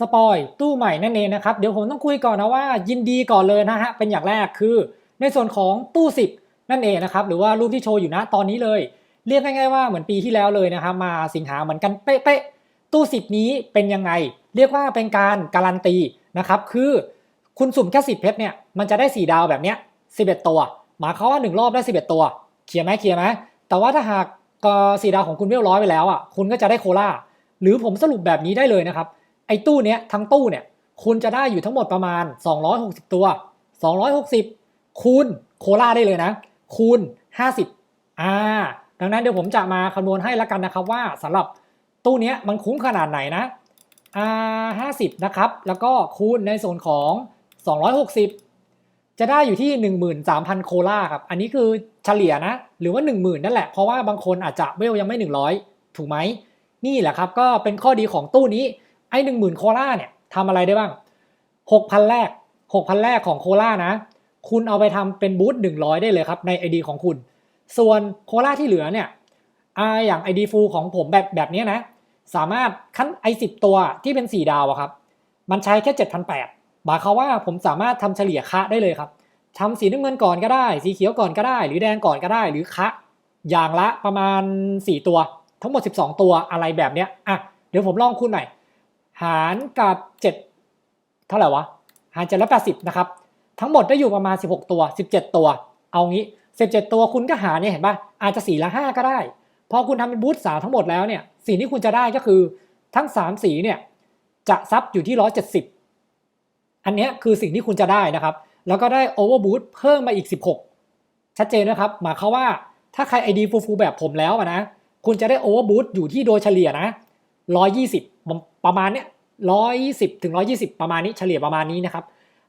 สปอยตู้ใหม่นั่นเองนะครับ เดี๋ยวผมต้องคุยก่อนนะว่ายินดีก่อนเลยนะฮะเป็นอย่างแรกคือ ในส่วนของตู้ 10 นั่นเองนะครับหรือว่ารูปที่โชว์อยู่นะตอนนี้เลย เรียกง่ายๆว่าเหมือนปีที่แล้วเลยนะครับมาสิงหาเหมือนกันเป๊ะๆตู้ 10 นี้เป็นยังไง เรียกว่าเป็นการการันตีนะครับคือคุณสุ่มแค่10เพชรเนี่ยมันจะได้ 4 ดาวแบบเนี้ย11 ตัว หมายความว่า 1 รอบได้ 11 ตัวเคลียร์ไหมเคลียร์ไหมแต่ว่าถ้าหากสีดาวของคุณเวลร้อยไปแล้วอะคุณก็จะได้โคล่าหรือผมสรุปแบบนี้ได้เลยนะครับ ไอ้ตู้เนี้ยทั้งตู้เนี่ยคุณจะได้อยู่ทั้งหมดประมาณ 260 ตัว 260 คูณโคล่าได้เลยนะ คูณ 50อ่าดังนั้นเดี๋ยวผมจะมาคำนวณให้ละกันนะครับว่าสำหรับตู้เนี้ยมันคุ้มขนาดไหนนะอ่า50 นะครับ แล้วก็คูณในส่วนของ 260 จะได้อยู่ที่ 13,000 โคล่าครับ อันนี้คือเฉลี่ยนะ หรือว่า 10,000 นั่นแหละ เพราะว่าบางคนอาจจะเวลยังไม่ 100 ถูกไหม นี่แหละครับ ก็เป็นข้อดีของตู้นี้ ไอ้หนึ่งหมื่นโคล่าเนี่ยทำอะไรได้บ้างหกพันแรกหกพันแรกของโคล่านะ คุณเอาไปทำเป็นบูธหนึ่งร้อยได้เลยครับใน ID ของคุณ ส่วนโคล่าที่เหลือเนี่ยอ่าอย่าง ID ฟูของผมแบบแบบนี้นะ สามารถขั้นไอสิบตัวที่เป็น4ดาวอะครับ มันใช้แค่7,800หมายความว่าผมสามารถทำเฉลี่ยคะได้เลยครับทำสีน้ำเงินก่อนก็ได้ สีเขียวก่อนก็ได้ หรือแดงก่อนก็ได้ หรือคะอย่างละประมาณ 4 ตัว ทั้งหมด 12 ตัวอะไรแบบเนี้ยอะเดี๋ยวผมลองคูณหน่อย หารกับ 7 เท่าไหร่วะ หาร7แล้ว80นะครับ ทั้งหมดได้อยู่ประมาณ 16 ตัว 17 ตัว เอางี้ 17 ตัวคุณก็หารเนี่ยเห็นป่ะ อาจจะสีละ5ก็ได้ พอคุณทำเป็นบูธสามทั้งหมดแล้วเนี่ยสีที่คุณจะได้ก็คือทั้ง 3 สีเนี่ยจะซับอยู่ที่ 170 อันนี้คือสิ่งที่คุณจะได้นะครับ แล้วก็ได้โอเวอร์บูทเพิ่มมาอีก 16 ชัดเจนนะครับ หมายความว่าถ้าใคร ID ฟูๆแบบผมแล้วนะ คุณจะได้โอเวอร์บูทอยู่ที่โดยเฉลี่ยนะ 120 ประมาณเนี้ย120 ถึง 120 ประมาณนี้เฉลี่ยประมาณนี้นะครับ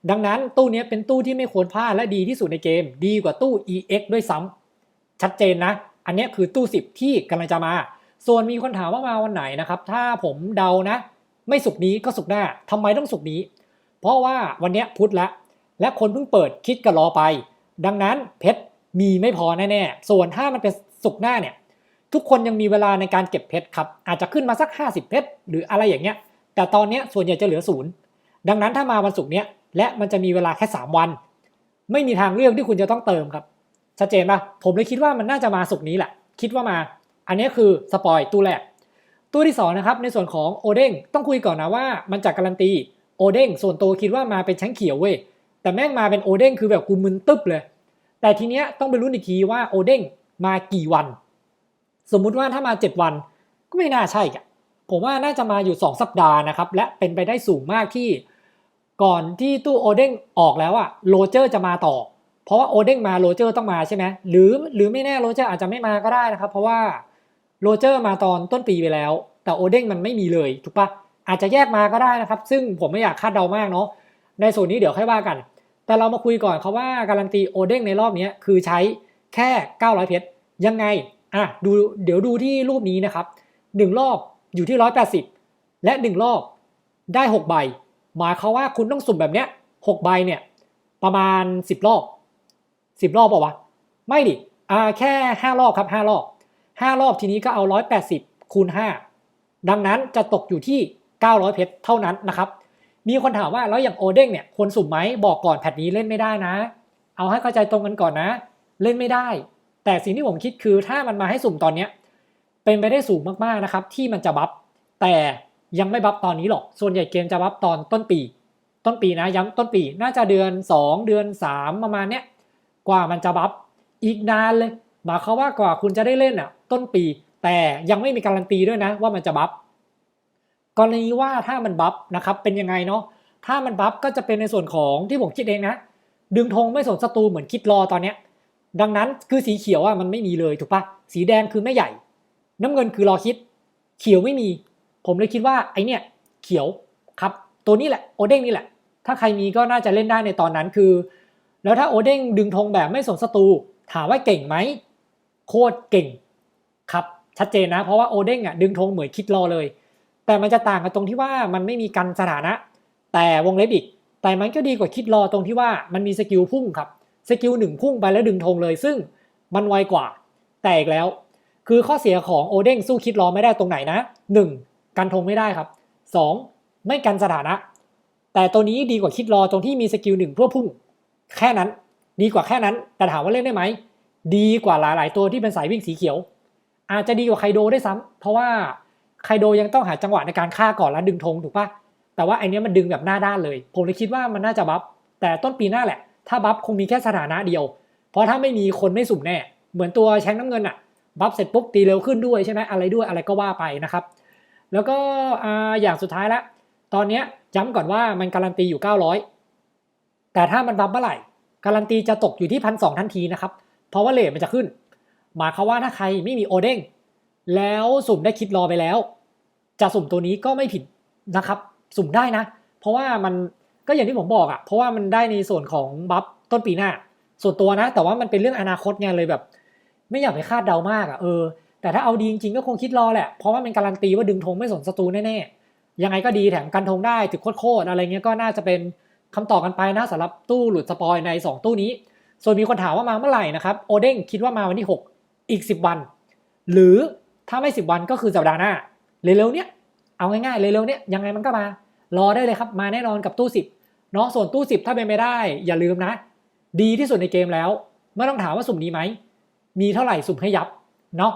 ดังนั้นตู้นี้เป็นตู้ที่ไม่ควรพลาดและดีที่สุดในเกม ดีกว่าตู้ EX ด้วยซ้ำชัดเจนนะ อันนี้คือตู้ 10 ที่กำลังจะมา ส่วนมีคนถามว่ามาวันไหนนะครับ ถ้าผมเดานะ ไม่สุกนี้ก็สุกหน้าทำไมต้องสุกนี้ เพราะว่าวันนี้พุธละ และคนเพิ่งเปิดคิดกันรอไป ดังนั้นเพชรมีไม่พอแน่ๆ ส่วนถ้ามันเป็นสุกหน้าเนี่ย ทุกคนยังมีเวลาในการเก็บเพชรครับ อาจจะขึ้นมาสัก 50 เพชรหรืออะไรอย่างเงี้ย แต่ตอนนี้ส่วนใหญ่จะเหลือศูนย์ดังนั้นถ้ามาวันศุกร์เนี้ยและมันจะมีเวลาแค่ 3 วัน ไม่มีทางเลือกที่คุณจะต้องเติมครับชัดเจนปะผมเลยคิดว่ามันน่าจะมาศุกร์นี้แหละ คิดว่ามา อันนี้คือสปอยตู้แรกตู้ที่สองนะครับในส่วนของโอเด้งต้องคุยก่อนนะว่ามันจะการันตีโอเด้งส่วนตัวคิดว่ามาเป็นชั้นเขียวเว้ยแต่แม่งมาเป็นโอเด้งคือแบบกูมึนตึ๊บเลย แต่ทีเนี้ยต้องไปรู้นอีกทีว่าโอเด้งมากี่วัน สมมุติว่าถ้ามา 7 วันก็ไม่น่าใช่อะผมว่าน่าจะมาอยู่ 2 สัปดาห์นะครับ และเป็นไปได้สูงมากที่ ก่อนที่ตู้โอเด้งออกแล้วอะโรเจอร์จะมาต่อ เพราะว่าโอเด้งมาโรเจอร์ต้องมาใช่ไหมหรือหรือไม่แน่โรเจอร์อาจจะไม่มาก็ได้นะครับ เพราะว่าโรเจอร์มาตอนต้นปีไปแล้ว แต่โอเด้งมันไม่มีเลยถูกปะอาจจะแยกมาก็ได้นะครับ ซึ่งผมไม่อยากคาดเดามากเนาะในส่วนนี้เดี๋ยวค่อยว่ากัน แต่เรามาคุยก่อนครับว่าการันตีโอเด้งในรอบนี้คือใช้แค่ 900 เพชรยังไง อะดูเดี๋ยวดูที่รูปนี้นะครับ 1 รอบอยู่ที่ 180 และ 1 รอบได้ 6 ใบ หมายความว่าคุณต้องสุ่มแบบเนี้ย6ใบเนี่ยประมาณ 10 รอบ 10 รอบเปล่าวะ ไม่ดิอ่าแค่ 5 รอบครับ 5 รอบ 5 รอบทีนี้ก็เอา 180 คูณ 5 ดังนั้นจะตกอยู่ที่ 900 เพชรเท่านั้นนะครับ มีคนถามว่าแล้วอย่างโอเด้งเนี่ยควรสุ่มไหมบอกก่อนแพทนี้เล่นไม่ได้นะ เอาให้เข้าใจตรงกันก่อนนะ เล่นไม่ได้ แต่สิ่งที่ผมคิดคือถ้ามันมาให้สุ่มตอนเนี้ยเป็นไปได้สูงมากๆนะครับ ที่มันจะบัฟแต่ยังไม่บัฟตอนนี้หรอก ส่วนใหญ่เกมจะบัฟตอนต้นปี ต้นปีนะย้ำต้นปีน่าจะเดือน 2 เดือน 3 ประมาณเนี้ยกว่ามันจะบัฟอีกนานเลยหมายความว่ากว่าคุณจะได้เล่นอะ ต้นปี แต่ยังไม่มีการันตีด้วยนะ ว่ามันจะบัฟกรณีว่าถ้ามันบัฟนะครับเป็นยังไงเนาะถ้ามันบัฟก็จะเป็นในส่วนของที่ผมคิดเองนะ ดึงธงไม่สนศัตรูเหมือนคิดรอตอนเนี้ย ดังนั้นคือสีเขียวอะมันไม่มีเลยถูกปะสีแดงคือไม่ใหญ่ น้ำเงินคือรอคิด เขียวไม่มี ผมเลยคิดว่าไอเนี้ยเขียวครับ ตัวนี้แหละโอเด้งนี่แหละ ถ้าใครมีก็น่าจะเล่นได้ในตอนนั้นคือ แล้วถ้าโอเด้งดึงธงแบบไม่สนศัตรูถามว่าเก่งไหมโคตรเก่งครับชัดเจนนะ เพราะว่าโอเด้งอะดึงธงเหมือนคิดรอเลย แต่มันจะต่างกันตรงที่ว่ามันไม่มีกันสถานะ แต่วงเล็บอีกแต่มันก็ดีกว่าคิดรอตรงที่ว่ามันมีสกิลพุ่งครับ สกิลหนึ่งพุ่งไปแล้วดึงธงเลย ซึ่งมันไวกว่า แต่อีกแล้ว คือข้อเสียของโอเด้งสู้คิดรอไม่ได้ตรงไหนนะ 1. กันธงไม่ได้ครับ 2. ไม่กันสถานะ แต่ตัวนี้ดีกว่าคิดรอตรงที่มีสกิลหนึ่งเพื่อพุ่ง แค่นั้น ดีกว่าแค่นั้น แต่ถามว่าเล่นได้ไหม ดีกว่าหลาย ๆ ตัวที่เป็นสายวิ่งสีเขียว อาจจะดีกว่าไคโดได้ซ้ำเพราะว่าไคโดยังต้องหาจังหวะในการฆ่าก่อนแล้วดึงธงถูกปะแต่ว่าไอเนี้ยมันดึงแบบหน้าด้านเลย ผมเลยคิดว่ามันน่าจะบัฟแต่ต้นปีหน้าแหละ ถ้าบัฟคงมีแค่สถานะเดียว เพราะถ้าไม่มีคนไม่สุ่มแน่ เหมือนตัวแชงน้ำเงินอะบัฟเสร็จปุ๊บตีเร็วขึ้นด้วยใช่ไหมอะไรด้วยอะไรก็ว่าไปนะครับ แล้วก็ออย่างสุดท้ายละ ตอนเนี้ยย้ำก่อนว่ามันการันตีอยู่ 900 แต่ถ้ามันบัฟเมื่อไหร่ การันตีจะตกอยู่ที่พันสทันทีนะครับ เพราะว่าเลทมันจะขึ้น หมายความว่าถ้าใครไม่มีโอเด้งแล้วสุ่มได้คิดรอไปแล้ว จะสุ่มตัวนี้ก็ไม่ผิดนะครับ สุ่มได้นะ เพราะว่ามัน ก็อย่างที่ผมบอกอะ่ะเพราะว่ามันได้ในส่วนของบัฟต้นปีหน้า ส่วนตัวนะ แต่ว่ามันเป็นเรื่องอนาคตไงเลยแบบ ไม่อยากไปคาดเดามากอะ่ะเออแต่ถ้าเอาดีจริงๆก็คงคิดรอแหละเพราะว่ามันการันตีว่าดึงธงไม่สนศัตรูแน่ๆยังไงก็ดีแถมกันธงได้ถึกโคตรๆอะไรเงี้ยก็น่าจะเป็นคำตอบกันไปนะสำหรับตู้หลุดสปอยใน 2 ตู้นี้ ส่วนมีคนถามว่ามาเมื่อไหร่นะครับโอเด้งคิดว่ามาวันที่ 6 อีก 10 วัน หรือถ้าไม่ 10 วันก็คือสัปดาห์หน้าเร็วๆเนี้ยเอาง่ายๆเร็วๆเนี้ยยังไงมันก็มา รอได้เลยครับ มาแน่นอนกับตู้ 10เนาะส่วนตู้ 10 ถ้าเป็นไม่ได้ อย่าลืมนะ ดีที่สุดในเกมแล้ว ไม่ต้องถามว่าสุ่มดีไหมมีเท่าไหร่สุ่มให้ยับเนาะ